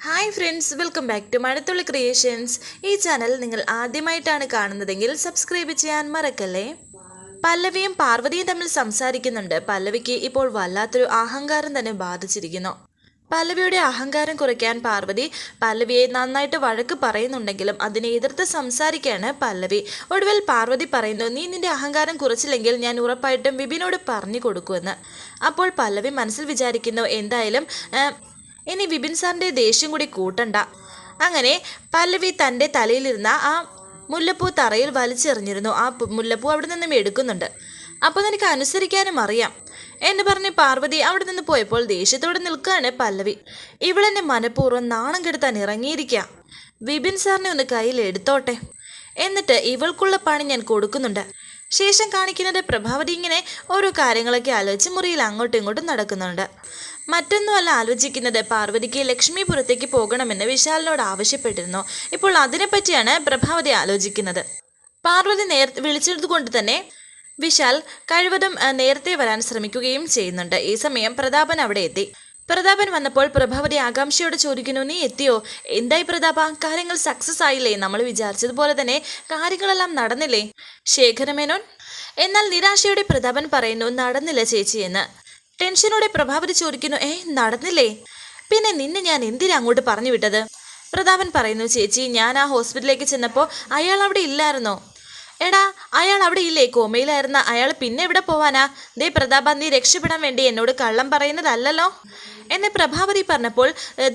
Hi friends welcome back to Mazhathulli creations ഈ channel നിങ്ങൾ ആദ്യമായിട്ടാണ് കാണുന്നതെങ്കിൽ സബ്സ്ക്രൈബ് ചെയ്യാൻ മറക്കല്ലേ? പല്ലവിയും പാർവതിയും തമ്മിൽ സംസാരിക്കുന്നുണ്ട്. പല്ലവിക്ക് ഇപ്പോൾ വല്ലാത്തൊരു അഹങ്കാരം തന്നെ ബാധിച്ചിരിക്കുന്നു. പല്ലവിയുടെ അഹങ്കാരം കുറയ്ക്കാൻ പാർവതി പല്ലവിയെ നന്നായിട്ട് വഴക്ക് പറയുന്നുണ്ടെങ്കിലും അതിനെ എതിർത്ത് സംസാരിക്കുകയാണ് പല്ലവി. ഒടുവിൽ പാർവതി പറയുന്നു നീ നിന്റെ അഹങ്കാരം കുറച്ചില്ലെങ്കിൽ ഞാൻ ഉറപ്പായിട്ടും വിപിനോട് പറഞ്ഞു കൊടുക്കുമെന്ന്. അപ്പോൾ പല്ലവി മനസ്സിൽ വിചാരിക്കുന്നു എന്തായാലും ഇനി വിപിൻ സാറിന്റെ ദേഷ്യം കൂടി കൂട്ടണ്ട. അങ്ങനെ പല്ലവി തന്റെ തലയിലിരുന്ന ആ മുല്ലപ്പൂ തറയിൽ വലിച്ചെറിഞ്ഞിരുന്നു. ആ മുല്ലപ്പൂ അവിടെ നിന്നും എടുക്കുന്നുണ്ട്. അപ്പോൾ നിനക്ക് അനുസരിക്കാനും അറിയാം. എന്ന് പറഞ്ഞ് പാർവതി അവിടെ നിന്ന് പോയപ്പോൾ ദേഷ്യത്തോടെ നിൽക്കുകയാണ് പല്ലവി. ഇവളെന്നെ മനഃപൂർവം നാണം കെടുത്താൻ ഇറങ്ങിയിരിക്കുക വിപിൻ സാറിനെ ഒന്ന് കയ്യിൽ എടുത്തോട്ടെ. എന്നിട്ട് ഇവൾക്കുള്ള പണി ഞാൻ കൊടുക്കുന്നുണ്ട്. ശേഷം കാണിക്കുന്നത് പ്രഭാവതി ഇങ്ങനെ ഓരോ കാര്യങ്ങളൊക്കെ ആലോചിച്ച് മുറിയിൽ അങ്ങോട്ടും ഇങ്ങോട്ടും നടക്കുന്നുണ്ട്. മറ്റൊന്നുമല്ല ആലോചിക്കുന്നത്. പാർവതിക്ക് ലക്ഷ്മിപുരത്തേക്ക് പോകണമെന്ന് വിശാലിനോട് ആവശ്യപ്പെട്ടിരുന്നു. ഇപ്പോൾ അതിനെപ്പറ്റിയാണ് പ്രഭാവതി ആലോചിക്കുന്നത്. പാർവതി നേർ വിളിച്ചിരുന്നുകൊണ്ട് തന്നെ വിശാൽ കഴിവതും നേരത്തെ വരാൻ ശ്രമിക്കുകയും ചെയ്യുന്നുണ്ട്. ഈ സമയം പ്രതാപൻ അവിടെ എത്തി. പ്രതാപൻ വന്നപ്പോൾ പ്രഭാവതി ആകാംക്ഷയോട് ചോദിക്കുന്നു നീ എത്തിയോ? എന്തായി പ്രതാപ? കാര്യങ്ങൾ സക്സസ് ആയില്ലേ? നമ്മൾ വിചാരിച്ചതുപോലെ തന്നെ കാര്യങ്ങളെല്ലാം നടന്നില്ലേ? ശേഖരമേനോൻ? എന്നാൽ നിരാശയോടെ പ്രതാപൻ പറയുന്നു നടന്നില്ല ചേച്ചി എന്ന്. ടെൻഷനോടെ പ്രഭാവതി ചോദിക്കുന്നു ഏ നടന്നില്ലേ? പിന്നെ നിന്നെ ഞാൻ എന്തിനാ അങ്ങോട്ട് പറഞ്ഞു വിട്ടത്? പ്രതാപൻ പറയുന്നു ചേച്ചി ഞാൻ ആ ഹോസ്പിറ്റലിലേക്ക് ചെന്നപ്പോൾ അയാൾ അവിടെ ഇല്ലായിരുന്നോ? എടാ അയാൾ അവിടെ ഇല്ലേ? കോമയിലായിരുന്ന അയാൾ പിന്നെ എവിടെ പോവാനാ? ദേ പ്രതാപ നീ രക്ഷപ്പെടാൻ വേണ്ടി എന്നോട് കള്ളം പറയുന്നതല്ലല്ലോ? എന്നെ പ്രഭാവതി പറഞ്ഞപ്പോൾ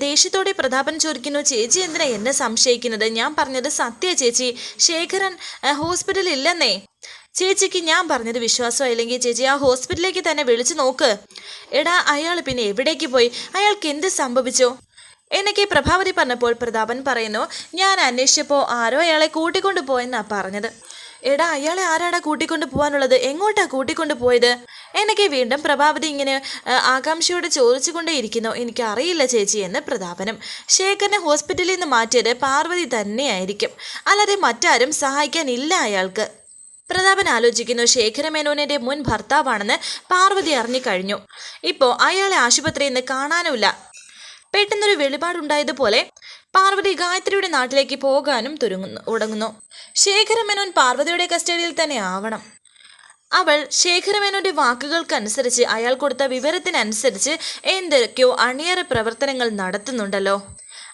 ദേഷ്യത്തോടെ പ്രതാപൻ ചോദിക്കുന്നു ചേച്ചി എന്തിനാ എന്നെ സംശയിക്കുന്നത്? ഞാൻ പറഞ്ഞത് സത്യ ചേച്ചി. ശേഖരൻ ഹോസ്പിറ്റലിൽ ഇല്ലെന്നേ. ചേച്ചിക്ക് ഞാൻ പറഞ്ഞത് വിശ്വാസമായില്ലെങ്കിൽ ചേച്ചി ആ ഹോസ്പിറ്റലിലേക്ക് തന്നെ വിളിച്ചു നോക്ക്. എടാ അയാൾ പിന്നെ എവിടേക്ക് പോയി? അയാൾക്ക് എന്ത് സംഭവിച്ചോ? എന്നൊക്കെ പ്രഭാവതി പറഞ്ഞപ്പോൾ പ്രതാപൻ പറയുന്നു ഞാൻ അന്വേഷിച്ചപ്പോൾ ആരോ അയാളെ കൂട്ടിക്കൊണ്ടു പോയെന്നാ പറഞ്ഞത്. എടാ അയാളെ ആരാടാ കൂട്ടിക്കൊണ്ട് പോകാനുള്ളത്? എങ്ങോട്ടാ കൂട്ടിക്കൊണ്ട് പോയത്? എന്നൊക്കെ വീണ്ടും പ്രഭാവതി ഇങ്ങനെ ആകാംക്ഷയോടെ ചോദിച്ചുകൊണ്ടേ ഇരിക്കുന്നു. എനിക്ക് അറിയില്ല ചേച്ചി എന്ന് പ്രതാപനും. ശേഖരനെ ഹോസ്പിറ്റലിൽ നിന്ന് മാറ്റിയത് പാർവതി തന്നെയായിരിക്കും. അല്ലാതെ മറ്റാരും സഹായിക്കാനില്ല അയാൾക്ക്. പ്രതാപൻ ആലോചിക്കുന്നു. ശേഖരമേനോനിന്റെ മുൻ ഭർത്താവാണെന്ന് പാർവതി അറിഞ്ഞു ഇപ്പോ അയാളെ ആശുപത്രിയിൽ നിന്ന് കാണാനുമില്ല. പെട്ടെന്നൊരു വെളിപാടുണ്ടായതുപോലെ പാർവതി ഗായത്രിയുടെ നാട്ടിലേക്ക് പോകാനും തുടങ്ങുന്നു തുടങ്ങുന്നു. ശേഖരമേനോൻ പാർവതിയുടെ കസ്റ്റഡിയിൽ തന്നെ ആവണം. അവൾ ശേഖരമേനോന്റെ വാക്കുകൾക്കനുസരിച്ച് അയാൾ കൊടുത്ത വിവരത്തിനനുസരിച്ച് എന്തൊക്കെയോ അണിയറ പ്രവർത്തനങ്ങൾ നടത്തുന്നുണ്ടല്ലോ.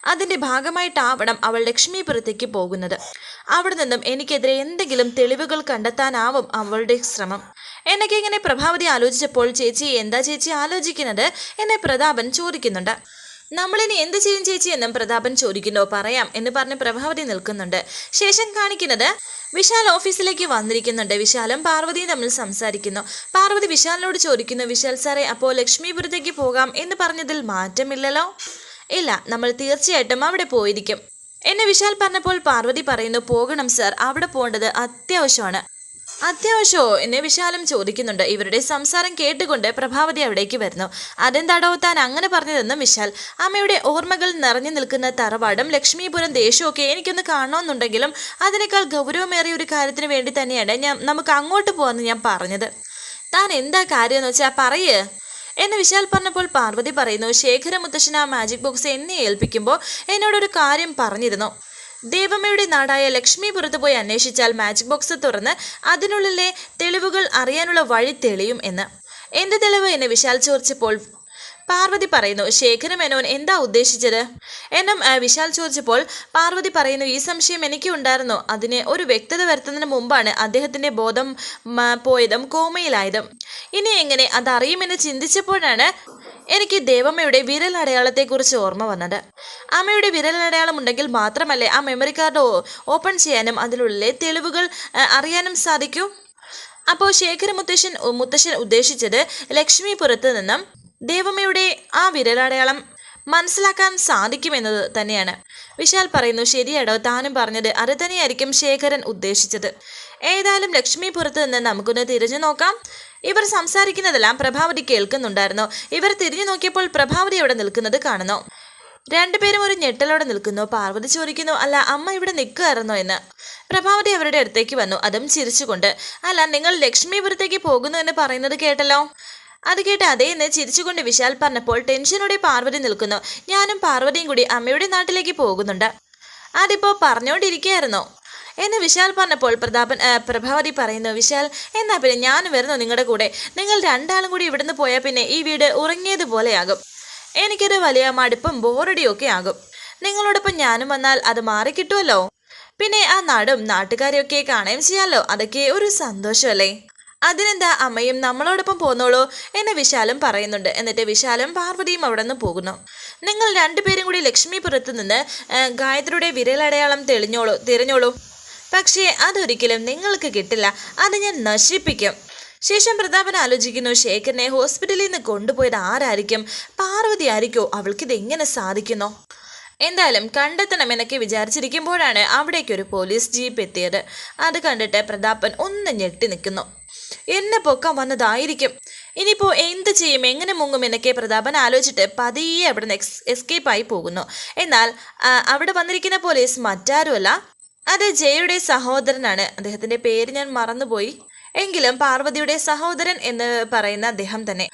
അതിന്റെ ഭാഗമായിട്ടാവണം അവൾ ലക്ഷ്മിപുരത്തേക്ക് പോകുന്നത്. അവിടെ നിന്നും എനിക്കെതിരെ എന്തെങ്കിലും തെളിവുകൾ കണ്ടെത്താനാവും അവളുടെ ശ്രമം. എന്നൊക്കെ ഇങ്ങനെ പ്രഭാവതി ആലോചിച്ചപ്പോൾ ചേച്ചി എന്താ ചേച്ചി ആലോചിക്കുന്നത്? എന്നെ പ്രതാപൻ ചോദിക്കുന്നുണ്ട്. നമ്മളിനി എന്ത് ചെയ്യും ചേച്ചി? എന്നും പ്രതാപൻ ചോദിക്കുന്നു. പറയാം എന്ന് പറഞ്ഞ് പ്രഭാവതി നിൽക്കുന്നുണ്ട്. ശേഷം കാണിക്കുന്നത് വിശാൽ ഓഫീസിലേക്ക് വന്നിരിക്കുന്നുണ്ട്. വിശാലും പാർവതിയും തമ്മിൽ സംസാരിക്കുന്നു. പാർവതി വിശാലിനോട് ചോദിക്കുന്നു വിശാൽ സാറേ അപ്പോൾ ലക്ഷ്മിപുരത്തേക്ക് പോകാം? എന്ന് പറഞ്ഞതിൽ മാറ്റമില്ലല്ലോ? ഇല്ല നമ്മൾ തീർച്ചയായിട്ടും അവിടെ പോയിരിക്കും. എന്നെ വിശാൽ പറഞ്ഞപ്പോൾ പാർവതി പറയുന്നു പോകണം സർ അവിടെ പോകേണ്ടത് അത്യാവശ്യമാണ്. അത്യാവശ്യമോ എന്നെ വിശാലം ചോദിക്കുന്നുണ്ട്. ഇവരുടെ സംസാരം കേട്ടുകൊണ്ട് പ്രഭാവതി അവിടേക്ക് വരുന്നു. അതെന്താടോ താൻ അങ്ങനെ പറഞ്ഞതെന്നും വിശാൽ അമ്മയുടെ ഓർമ്മകൾ നിറഞ്ഞു നിൽക്കുന്ന തറവാടും ലക്ഷ്മീപുരം ദേശമൊക്കെ എനിക്കൊന്ന് കാണണമെന്നുണ്ടെങ്കിലും അതിനേക്കാൾ ഗൗരവമേറിയ ഒരു കാര്യത്തിന് വേണ്ടി തന്നെയാണ് ഞാൻ നമുക്ക് അങ്ങോട്ട് പോകാമെന്ന് ഞാൻ പറഞ്ഞത്. താൻ എന്താ കാര്യം എന്ന് വെച്ചാൽ പറയേ. എന്ന് വിശാൽ പറഞ്ഞപ്പോൾ പാർവതി പറയുന്നു ശേഖര മുത്തശ്ശൻ ആ മാജിക് ബോക്സ് എന്നെ ഏൽപ്പിക്കുമ്പോൾ എന്നോടൊരു കാര്യം പറഞ്ഞിരുന്നു. ദേവമ്മയുടെ നാടായ ലക്ഷ്മിപുരത്ത് പോയി അന്വേഷിച്ചാൽ മാജിക് ബോക്സ് തുറന്ന് അതിനുള്ളിലെ തെളിവുകൾ അറിയാനുള്ള വഴി തെളിയും എന്ന്. എന്ത് തെളിവ്? എന്നെ വിശാൽ ചോദിച്ചപ്പോൾ പാർവതി പറയുന്നു ശേഖര മേനോൻ എന്താ ഉദ്ദേശിച്ചത്? എന്നും വിശാൽ ചോദിച്ചപ്പോൾ പാർവതി പറയുന്നു ഈ സംശയം എനിക്ക് ഉണ്ടായിരുന്നു. അതിന് ഒരു വ്യക്തത വരുത്തുന്നതിന് മുമ്പാണ് അദ്ദേഹത്തിന്റെ ബോധം പോയതും കോമയിലായതും. ഇനി എങ്ങനെ അതറിയുമെന്ന് ചിന്തിച്ചപ്പോഴാണ് എനിക്ക് ദേവമ്മയുടെ വിരലടയാളത്തെക്കുറിച്ച് ഓർമ്മ വന്നത്. അമ്മയുടെ വിരലടയാളം ഉണ്ടെങ്കിൽ മാത്രമല്ലേ ആ മെമ്മറി കാർഡ് ഓപ്പൺ ചെയ്യാനും അതിനുള്ളിലെ തെളിവുകൾ അറിയാനും സാധിക്കൂ? അപ്പോൾ ശേഖര മുത്തശ്ശൻ മുത്തശ്ശൻ ഉദ്ദേശിച്ചത് ലക്ഷ്മിപുരത്ത് നിന്നും ദേവമ്മയുടെ ആ വിരലടയാളം മനസ്സിലാക്കാൻ സാധിക്കുമെന്നത് തന്നെയാണ്. വിശാൽ പറയുന്നു ശരിയാടോ താനും പറഞ്ഞത് അത് തന്നെയായിരിക്കും ശേഖരൻ ഉദ്ദേശിച്ചത്. ഏതായാലും ലക്ഷ്മിപുരത്ത് നിന്ന് നമുക്കൊന്ന് തിരിഞ്ഞു നോക്കാം. ഇവർ സംസാരിക്കുന്നതെല്ലാം പ്രഭാവതി കേൾക്കുന്നുണ്ടായിരുന്നു. ഇവർ തിരിഞ്ഞു നോക്കിയപ്പോൾ പ്രഭാവതി അവിടെ നിൽക്കുന്നത് കാണുന്നു. രണ്ടുപേരും ഒരു ഞെട്ടലോടെ നിൽക്കുന്നു. പാർവതി ചോദിക്കുന്നു അല്ല അമ്മ ഇവിടെ നിൽക്കുകയായിരുന്നോ എന്ന്? പ്രഭാവതി അവരുടെ അടുത്തേക്ക് വന്നു. അതും ചിരിച്ചുകൊണ്ട് അല്ല നിങ്ങൾ ലക്ഷ്മിപുരത്തേക്ക് പോകുന്നു എന്ന് പറയുന്നത് കേട്ടല്ലോ. അത് കേട്ട് അതേന്ന് ചിരിച്ചുകൊണ്ട് വിശാൽ പറഞ്ഞപ്പോൾ ടെൻഷനോടെ പാർവതി നിൽക്കുന്നു. ഞാനും പാർവതിയും കൂടി അമ്മയുടെ നാട്ടിലേക്ക് പോകുന്നുണ്ട്. അതിപ്പോ പറഞ്ഞുകൊണ്ടിരിക്കുകയായിരുന്നോ എന്ന് വിശാൽ പറഞ്ഞപ്പോൾ പ്രതാപൻ പ്രഭാവതി പറയുന്നു വിശാൽ എന്നാ പിന്നെ ഞാൻ വരുന്നു നിങ്ങളുടെ കൂടെ. നിങ്ങൾ രണ്ടാളും കൂടി ഇവിടുന്ന് പോയാൽ പിന്നെ ഈ വീട് ഉറങ്ങിയതുപോലെയാകും. എനിക്കൊരു വലിയ മടുപ്പും ബോറടിയും ഒക്കെ ആകും. നിങ്ങളോടൊപ്പം ഞാനും വന്നാൽ അത് മാറിക്കിട്ടുമല്ലോ പിന്നെ ആ നാടും നാട്ടുകാരെയൊക്കെ കാണുകയും ചെയ്യാമല്ലോ അതൊക്കെ ഒരു സന്തോഷമല്ലേ? അതിനെന്താ അമ്മയും നമ്മളോടൊപ്പം പോന്നോളൂ എന്ന് വിശാലും പറയുന്നുണ്ട്. എന്നിട്ട് വിശാലും പാർവതിയും അവിടെ നിന്ന് പോകുന്നു. നിങ്ങൾ രണ്ടുപേരും കൂടി ലക്ഷ്മിപുരത്ത് നിന്ന് ഗായത്രിയുടെ വിരലടയാളം തെളിഞ്ഞോളൂ തിരഞ്ഞോളൂ. പക്ഷേ അതൊരിക്കലും നിങ്ങൾക്ക് കിട്ടില്ല. അത് ഞാൻ നശിപ്പിക്കും. ശേഷം പ്രതാപൻ ആലോചിക്കുന്നു ശേഖരനെ ഹോസ്പിറ്റലിൽ നിന്ന് കൊണ്ടുപോയത് ആരായിരിക്കും? പാർവതി ആയിരിക്കോ? അവൾക്കിത് എങ്ങനെ സാധിക്കുന്നോ? എന്തായാലും കണ്ടെത്തണമെന്നൊക്കെ വിചാരിച്ചിരിക്കുമ്പോഴാണ് അവിടേക്കൊരു പോലീസ് ജീപ്പ് എത്തിയത്. അത് കണ്ടിട്ട് പ്രതാപൻ ഒന്ന് ഞെട്ടി നിൽക്കുന്നു. എന്നെ പൊക്കാൻ വന്നതായിരിക്കും. ഇനിയിപ്പോൾ എന്ത് ചെയ്യും? എങ്ങനെ മുങ്ങും എന്നൊക്കെ പ്രതാപൻ ആലോചിച്ചിട്ട് പതിയെ അവിടെ നിന്ന് എക്സ് എസ്കേപ്പായി പോകുന്നു. എന്നാൽ അവിടെ വന്നിരിക്കുന്ന പോലീസ് മറ്റാരുമല്ല അത് ജയയുടെ സഹോദരനാണ്. അദ്ദേഹത്തിന്റെ പേര് ഞാൻ മറന്നുപോയി. എങ്കിലും പാർവതിയുടെ സഹോദരൻ എന്ന് പറയുന്ന അദ്ദേഹം തന്നെ.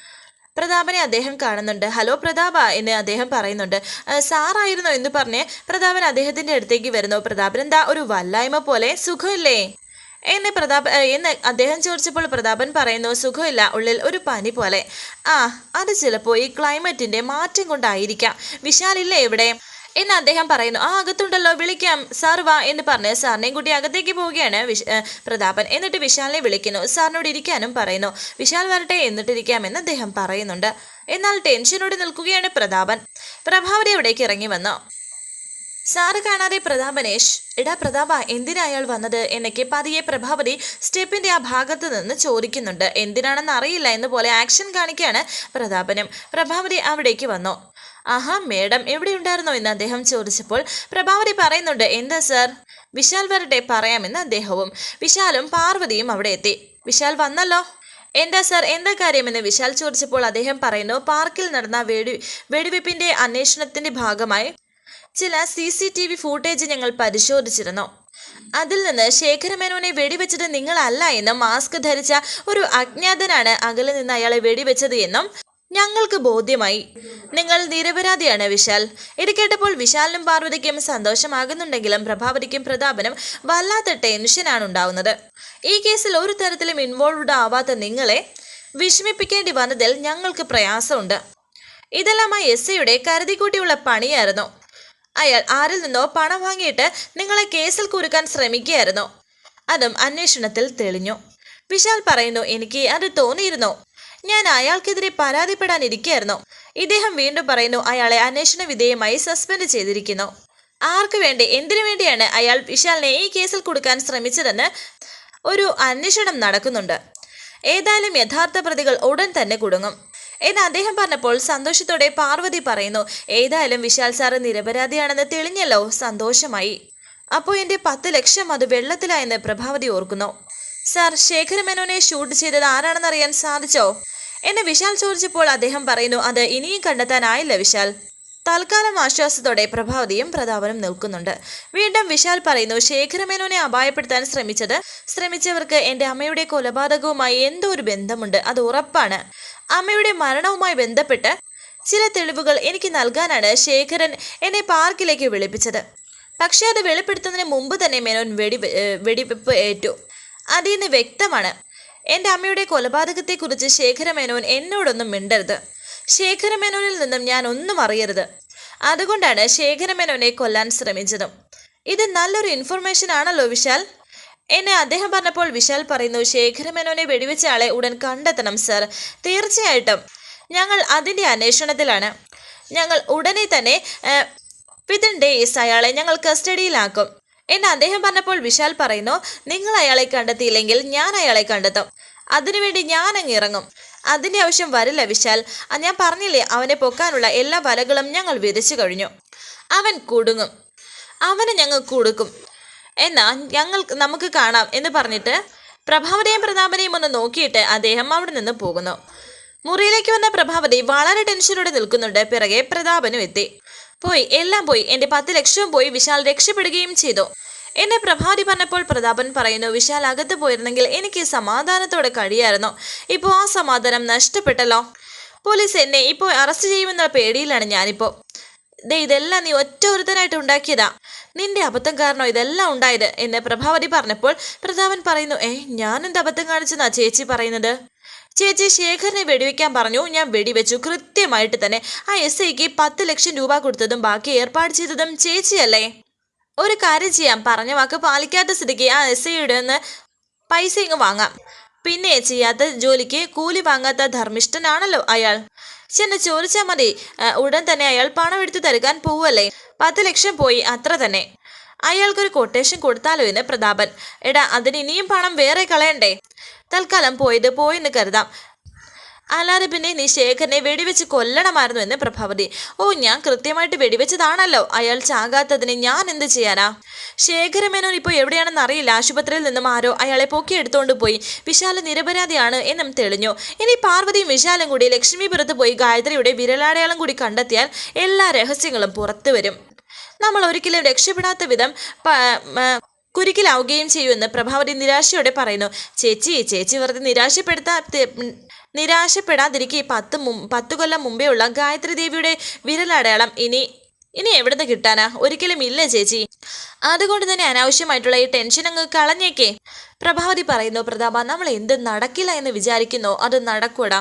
പ്രതാപനെ അദ്ദേഹം കാണുന്നുണ്ട്. ഹലോ പ്രതാപ എന്ന് അദ്ദേഹം പറയുന്നുണ്ട്. "ആ, സാറായിരുന്നോ എന്ന് പറഞ്ഞ് പ്രതാപൻ അദ്ദേഹത്തിന്റെ അടുത്തേക്ക് വരുന്നു. പ്രതാപൻ എന്താ ഒരു വല്ലായ്മ പോലെ? സുഖമില്ലേ? എന്ന് പ്രതാപ് എന്ന് അദ്ദേഹം ചോദിച്ചപ്പോൾ പ്രതാപൻ പറയുന്നു സുഖമില്ല ഉള്ളിൽ ഒരു പനി പോലെ. ആ അത് ചിലപ്പോൾ ഈ ക്ലൈമറ്റിന്റെ മാറ്റം കൊണ്ടായിരിക്കാം. വിശാലില്ലേ ഇവിടെ? എന്ന് അദ്ദേഹം പറയുന്നു ആ അകത്തുണ്ടല്ലോ വിളിക്കാം. സാർ വാ എന്ന് പറഞ്ഞ് സാറിനെയും കൂടി അകത്തേക്ക് പോവുകയാണ് വിശ പ്രതാപൻ. എന്നിട്ട് വിശാലിനെ വിളിക്കുന്നു സാറിനോട് ഇരിക്കാനും പറയുന്നു. വിശാൽ വരട്ടെ എന്നിട്ടിരിക്കാമെന്ന് അദ്ദേഹം പറയുന്നുണ്ട്. എന്നാൽ ടെൻഷനോട് നിൽക്കുകയാണ് പ്രതാപൻ. പ്രഭാവതി അവിടേക്ക് ഇറങ്ങി വന്നു. സാറ് കാണാതെ പ്രതാപനേഷ് എടാ പ്രതാപ എന്തിനാ അയാൾ വന്നത്? എന്നൊക്കെ പതിയെ പ്രഭാവതി സ്റ്റെപ്പിന്റെ ആ ഭാഗത്ത് നിന്ന് ചോദിക്കുന്നുണ്ട്. എന്തിനാണെന്ന് അറിയില്ല എന്ന് പോലെ ആക്ഷൻ കാണിക്കുകയാണ് പ്രതാപനും. പ്രഭാവതി അവിടേക്ക് വന്നു. ആഹാ മേഡം എവിടെയുണ്ടായിരുന്നോ എന്ന് അദ്ദേഹം ചോദിച്ചപ്പോൾ പ്രഭാവതി പറയുന്നുണ്ട് എന്താ സർ? വിശാൽ വരട്ടെ പറയാമെന്ന് അദ്ദേഹവും. വിശാലും പാർവതിയും അവിടെ എത്തി. വിശാൽ വന്നല്ലോ. എന്താ സാർ എന്താ കാര്യമെന്ന്? വിശാൽ ചോദിച്ചപ്പോൾ അദ്ദേഹം പറയുന്നു പാർക്കിൽ നടന്ന വെടി വെടിവെപ്പിന്റെ അന്വേഷണത്തിന്റെ ഭാഗമായി ചില C C T V footage ഞങ്ങൾ പരിശോധിച്ചിരുന്നു. അതിൽ നിന്ന് ശേഖരമേനോനെ വെടിവെച്ചത് നിങ്ങളല്ല എന്നും മാസ്ക് ധരിച്ച ഒരു അജ്ഞാതനാണ് അകലെ നിന്ന് അയാളെ വെടിവെച്ചത് എന്നും ഞങ്ങൾക്ക് ബോധ്യമായി. നിങ്ങൾ നിരപരാധിയാണ് വിശാൽ. ഇത് കേട്ടപ്പോൾ വിശാലിനും പാർവതിക്കും സന്തോഷമാകുന്നുണ്ടെങ്കിലും പ്രഭാവതിക്കും പ്രതാപനും വല്ലാത്ത ടെൻഷനാണ് ഉണ്ടാവുന്നത്. ഈ കേസിൽ ഒരു തരത്തിലും ഇൻവോൾവ്ഡ് ആവാത്ത നിങ്ങളെ വിഷമിപ്പിക്കേണ്ടി വന്നതിൽ ഞങ്ങൾക്ക് പ്രയാസമുണ്ട്. ഇതെല്ലാം ആ എസ് ഐയുടെ കരുതിക്കൂട്ടിയുള്ള പണിയായിരുന്നു. അയാൾ ആരിൽ നിന്നോ പണം വാങ്ങിയിട്ട് നിങ്ങളെ കേസിൽ കുരുക്കാൻ ശ്രമിക്കുകയായിരുന്നു. അതും അന്വേഷണത്തിൽ തെളിഞ്ഞു. വിശാൽ പറയുന്നു എനിക്ക് അത് തോന്നിയിരുന്നു. ഞാൻ അയാൾക്കെതിരെ പരാതിപ്പെടാനിരിക്കുകയായിരുന്നു ഇദ്ദേഹം വീണ്ടും പറയുന്നു അയാളെ അന്വേഷണ വിധേയമായി സസ്പെൻഡ് ചെയ്തിരിക്കുന്നു. ആർക്കു വേണ്ടി എന്തിനു വേണ്ടിയാണ് അയാൾ വിശാലിനെ ഈ കേസിൽ കൊടുക്കാൻ ശ്രമിച്ചതെന്ന് ഒരു അന്വേഷണം നടക്കുന്നുണ്ട്. ഏതായാലും യഥാർത്ഥ പ്രതികൾ ഉടൻ തന്നെ കുടുങ്ങും. എന്ന് അദ്ദേഹം പറഞ്ഞപ്പോൾ സന്തോഷത്തോടെ പാർവതി പറയുന്നു ഏതായാലും വിശാൽ സാറ് നിരപരാധിയാണെന്ന് തെളിഞ്ഞല്ലോ സന്തോഷമായി. അപ്പോൾ എന്റെ പത്ത് ലക്ഷം അത് വെള്ളത്തിലായെന്ന് പ്രഭാവതി ഓർക്കുന്നു. സാർ ശേഖരമേനോനെ ഷൂട്ട് ചെയ്തത് ആരാണെന്ന് അറിയാൻ സാധിച്ചോ? എന്നെ വിശാൽ ചോദിച്ചപ്പോൾ അദ്ദേഹം പറയുന്നു അത് ഇനിയും കണ്ടെത്താനായില്ല വിശാൽ. തൽക്കാലം ആശ്വാസത്തോടെ പ്രഭാവതിയും പ്രതാപനും നിൽക്കുന്നുണ്ട്. വീണ്ടും വിശാൽ പറയുന്നു ശേഖരമേനോനെ അപായപ്പെടുത്താൻ ശ്രമിച്ചത് ശ്രമിച്ചവർക്ക് എന്റെ അമ്മയുടെ കൊലപാതകവുമായി എന്തോ ഒരു ബന്ധമുണ്ട്? അത് ഉറപ്പാണ്. അമ്മയുടെ മരണവുമായി ബന്ധപ്പെട്ട് ചില തെളിവുകൾ എനിക്ക് നൽകാനാണ് ശേഖരൻ എന്നെ പാർക്കിലേക്ക് വിളിപ്പിച്ചത്. പക്ഷേ അത് വെളിപ്പെടുത്തുന്നതിന് മുമ്പ് തന്നെ മേനോൻ വെടി വെടിവെപ്പ് ഏറ്റു. അതിൽ നിന്ന് വ്യക്തമാണ് എന്റെ അമ്മയുടെ കൊലപാതകത്തെക്കുറിച്ച് ശേഖരമേനോൻ എന്നോടൊന്നും മിണ്ടരുത്. ശേഖരമേനോനിൽ നിന്നും ഞാൻ ഒന്നും അറിയരുത്. അതുകൊണ്ടാണ് ശേഖരമേനോനെ കൊല്ലാൻ ശ്രമിച്ചതും. ഇത് നല്ലൊരു ഇൻഫർമേഷൻ ആണല്ലോ വിശാൽ. എന്നെ അദ്ദേഹം പറഞ്ഞപ്പോൾ വിശാൽ പറയുന്നു ശേഖരമേനോനെ വെടിവെച്ച ആളെ ഉടൻ കണ്ടെത്തണം സർ തീർച്ചയായിട്ടും. ഞങ്ങൾ അതിന്റെ അന്വേഷണത്തിലാണ്. ഞങ്ങൾ ഉടനെ തന്നെ വിതിൻ ഡേയ്സ് അയാളെ ഞങ്ങൾ കസ്റ്റഡിയിലാക്കും. എന്ന് അദ്ദേഹം പറഞ്ഞപ്പോൾ വിശാൽ പറയുന്നു നിങ്ങൾ അയാളെ കണ്ടെത്തിയില്ലെങ്കിൽ ഞാൻ അയാളെ കണ്ടെത്തും. അതിനുവേണ്ടി ഞാൻ ഇറങ്ങും. അതിന്റെ ആവശ്യം വരില്ല വിശാൽ. ഞാൻ പറഞ്ഞില്ലേ അവനെ പൊക്കാനുള്ള എല്ലാ വലകളും ഞങ്ങൾ വിതച്ചു കഴിഞ്ഞു. അവൻ കുടുങ്ങും. അവന് ഞങ്ങൾ കൊടുക്കും. എന്നാ ഞങ്ങൾ നമുക്ക് കാണാം എന്ന് പറഞ്ഞിട്ട് പ്രഭാവതിയും പ്രതാപനെയും ഒന്ന് നോക്കിയിട്ട് അദ്ദേഹം അവിടെ നിന്ന് പോകുന്നു. മുറിയിലേക്ക് വന്ന പ്രഭാവതി വളരെ ടെൻഷനോടെ നിൽക്കുന്നുണ്ട്. പിറകെ പ്രതാപനും എത്തി. പോയി എല്ലാം പോയി. എന്റെ പത്ത് ലക്ഷവും പോയി വിശാൽ രക്ഷപ്പെടുകയും ചെയ്തു. എന്നെ പ്രഭാതി പറഞ്ഞപ്പോൾ പ്രതാപൻ പറയുന്നു വിശാൽ അകത്ത് പോയിരുന്നെങ്കിൽ എനിക്ക് സമാധാനത്തോടെ കഴിയായിരുന്നു. ഇപ്പോൾ ആ സമാധാനം നഷ്ടപ്പെട്ടല്ലോ. പോലീസ് എന്നെ ഇപ്പോൾ അറസ്റ്റ് ചെയ്യുമെന്ന പേടിയിലാണ് ഞാനിപ്പോൾ ദേ ഇതെല്ലാം നീ ഒറ്റ ഒരുത്തനായിട്ട് ഉണ്ടാക്കിയതാ. നിന്റെ അബദ്ധം കാരണം ഇതെല്ലാം ഉണ്ടായത്? എന്ന് പ്രഭാവതി പറഞ്ഞപ്പോൾ പ്രതാപൻ പറയുന്നു ഏ ഞാനെന്ത് അബദ്ധം കാണിച്ചെന്നാ ചേച്ചി പറയുന്നത്? ചേച്ചി ശേഖരനെ വെടിവെക്കാൻ പറഞ്ഞു ഞാൻ വെടിവെച്ചു. കൃത്യമായിട്ട് തന്നെ ആ എസ് ഐക്ക് പത്ത് ലക്ഷം രൂപ കൊടുത്തതും ബാക്കി ഏർപ്പാട് ചെയ്തതും ചേച്ചിയല്ലേ. ഒരു കാര്യം ചെയ്യാം. പറഞ്ഞ വാക്ക് പാലിക്കാത്ത സ്ഥിതിക്ക് ആ എസ് ഐയുടെ നിന്ന് പൈസ ഇങ്ങ് വാങ്ങാം. പിന്നെ ചെയ്യാത്ത ജോലിക്ക് കൂലി വാങ്ങാത്ത ധർമ്മിഷ്ഠനാണല്ലോ അയാൾ. ചെന്ന് ചോദിച്ചാൽ മതി. ഉടൻ തന്നെ അയാൾ പണം എടുത്തു തരുകാൻ പോവല്ലേ പത്ത് ലക്ഷം പോയി അത്ര തന്നെ. അയാൾക്കൊരു കൊട്ടേഷൻ കൊടുത്താലോ എന്ന് പ്രതാപൻ. എടാ അതിന് ഇനിയും പണം വേറെ കളയണ്ടേ? തൽക്കാലം പോയത് പോയെന്ന് കരുതാം. അല്ലാതെ നീ ശേഖരനെ വെടിവെച്ച് കൊല്ലണമായിരുന്നു എന്ന് പ്രഭാവതി. ഓ ഞാൻ കൃത്യമായിട്ട് വെടിവെച്ചതാണല്ലോ. അയാൾ ചാകാത്തതിന് ഞാൻ എന്ത് ചെയ്യാനാ? ശേഖരമേനോൻ ഇപ്പോൾ എവിടെയാണെന്ന് അറിയില്ല. ആശുപത്രിയിൽ നിന്നും ആരോ അയാളെ പൊക്കിയെടുത്തുകൊണ്ട് പോയി. വിശാല നിരപരാധിയാണ് എന്നും തെളിഞ്ഞു. ഇനി പാർവതിയും വിശാലും കൂടി ലക്ഷ്മിപുരത്ത് പോയി ഗായത്രിയുടെ വിരലാടയാളം കൂടി കണ്ടെത്തിയാൽ എല്ലാ രഹസ്യങ്ങളും പുറത്തു വരും. നമ്മൾ ഒരിക്കലും രക്ഷപ്പെടാത്ത വിധം കുരുക്കിലാവുകയും ചെയ്യുമെന്ന് പ്രഭാവതി നിരാശയോടെ പറയുന്നു. ചേച്ചി ചേച്ചി വെറുതെ നിരാശപ്പെടുത്താ നിരാശപ്പെടാതിരിക്കെ പത്ത് മും പത്ത് കൊല്ലം മുമ്പേ ഉള്ള ഗായത്രി ദേവിയുടെ വിരലടയാളം ഇനി ഇനി എവിടുന്ന് കിട്ടാനാ? ഒരിക്കലും ഇല്ല ചേച്ചി. അതുകൊണ്ട് തന്നെ അനാവശ്യമായിട്ടുള്ള ഈ ടെൻഷൻ അങ്ങ് കളഞ്ഞേക്കേ. പ്രഭാവതി പറയുന്നു പ്രതാപ നമ്മൾ എന്ത് നടക്കില്ല എന്ന് വിചാരിക്കുന്നോ? അത് നടക്കൂടാ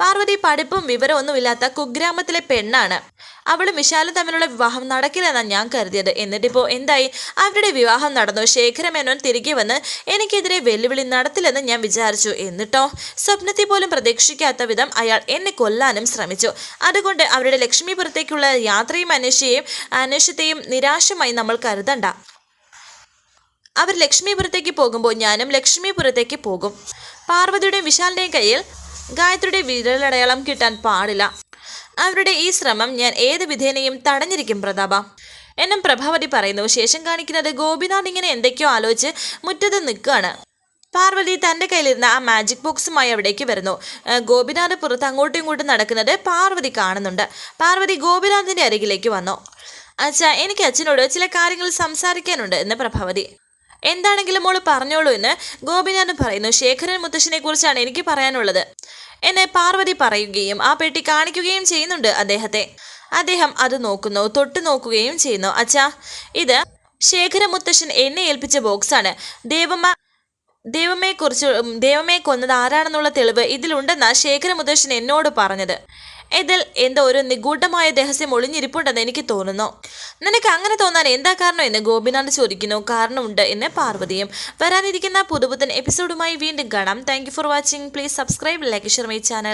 പാർവതി പഠിപ്പും വിവരമൊന്നുമില്ലാത്ത കുഗ്രാമത്തിലെ പെണ്ണാണ്. അവളും വിശാലും തമ്മിലുള്ള വിവാഹം നടക്കില്ലെന്നാണ് ഞാൻ കരുതിയത്. എന്നിട്ടിപ്പോൾ എന്തായി? അവരുടെ വിവാഹം നടന്നു. ശേഖരമേനോൻ തിരികെ വന്ന് എനിക്കെതിരെ വെല്ലുവിളി നടത്തില്ലെന്ന് ഞാൻ വിചാരിച്ചു. എന്നിട്ടോ? സ്വപ്നത്തിൽ പോലും പ്രതീക്ഷിക്കാത്ത വിധം അയാൾ എന്നെ കൊല്ലാനും ശ്രമിച്ചു. അതുകൊണ്ട് അവരുടെ ലക്ഷ്മിപുരത്തേക്കുള്ള യാത്രയും അന്വേഷിയെയും അന്വേഷത്തെയും നിരാശമായി നമ്മൾ കരുതണ്ട. അവർ ലക്ഷ്മിപുരത്തേക്ക് പോകുമ്പോൾ ഞാനും ലക്ഷ്മിപുരത്തേക്ക് പോകും. പാർവതിയുടെയും വിശാലിന്റെയും കയ്യിൽ ഗായത്രിയുടെ വിരലടയാളം കിട്ടാൻ പാടില്ല. അവരുടെ ഈ ശ്രമം ഞാൻ ഏത് വിധേനയും തടഞ്ഞിരിക്കും പ്രതാപ. എന്നും പ്രഭാവതി പറയുന്നു ശേഷം കാണിക്കുന്നത് ഗോപിനാഥ് ഇങ്ങനെ എന്തൊക്കെയോ ആലോചിച്ച് മുറ്റത്ത് നിൽക്കുകയാണ്. പാർവതി തന്റെ കയ്യിലിരുന്ന ആ മാജിക് ബോക്സുമായി അവിടേക്ക് വരുന്നു. ഗോപിനാഥ് പുറത്ത് അങ്ങോട്ടും ഇങ്ങോട്ടും നടക്കുന്നത് പാർവതി കാണുന്നുണ്ട്. പാർവതി ഗോപിനാഥിന്റെ അരികിലേക്ക് വന്നു. അച്ഛാ എനിക്ക് അച്ഛനോട് ചില കാര്യങ്ങൾ സംസാരിക്കാനുണ്ട് എന്ന് പ്രഭാവതി എന്താണെങ്കിലും മോൾ പറഞ്ഞോളൂ എന്ന് ഗോപിനാഥൻ പറയുന്നു. ശേഖരൻ മുത്തശ്ശനെ കുറിച്ചാണ് എനിക്ക് പറയാനുള്ളത്. എന്നെ പാർവതി പറയുകയും ആ പെട്ടി കാണിക്കുകയും ചെയ്യുന്നുണ്ട് അദ്ദേഹത്തെ. അദ്ദേഹം അത് നോക്കുന്നു തൊട്ടു നോക്കുകയും ചെയ്യുന്നു. അച്ഛാ ഇത് ശേഖര മുത്തശ്ശൻ എന്നെ ഏൽപ്പിച്ച ബോക്സാണ്. ദേവമ്മ ദൈവമേ കുറിച്ച് ദൈവമേ കൊന്നത് ആരാണെന്നുള്ള തെളിവ് ഇതിലുണ്ടെന്നാണ് ശേഖര മുത്തശ്ശൻ എന്നോട് പറഞ്ഞത്. ഇതിൽ എന്തോ ഒരു നിഗൂഢമായ രഹസ്യം ഒളിഞ്ഞിരിപ്പുണ്ടെന്ന് എനിക്ക് തോന്നുന്നു. നിനക്ക് അങ്ങനെ തോന്നാൻ എന്താ കാരണം എന്ന് ഗോപിനാഥ് ചോദിക്കുന്നു. കാരണമുണ്ട് എന്ന് പാർവതിയും. വരാനിരിക്കുന്ന പുതുപുത്തൻ എപ്പിസോഡുമായി വീണ്ടും കാണാം. Thank for watching please subscribe like share my channel